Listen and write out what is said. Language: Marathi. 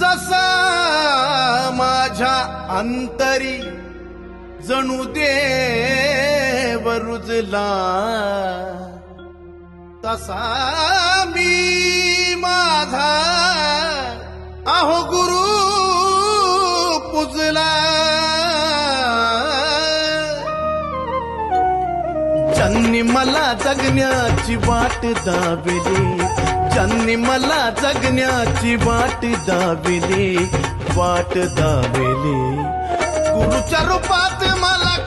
जसा माझ्या अंतरी जणू देव रुजला तसा मी माझा अहोगु ज्यांनी मला जगण्याची वाट दाविली. ज्यांनी मला जगण्याची वाट दाविली. वाट दाविली. गुरुच्या रूपात मला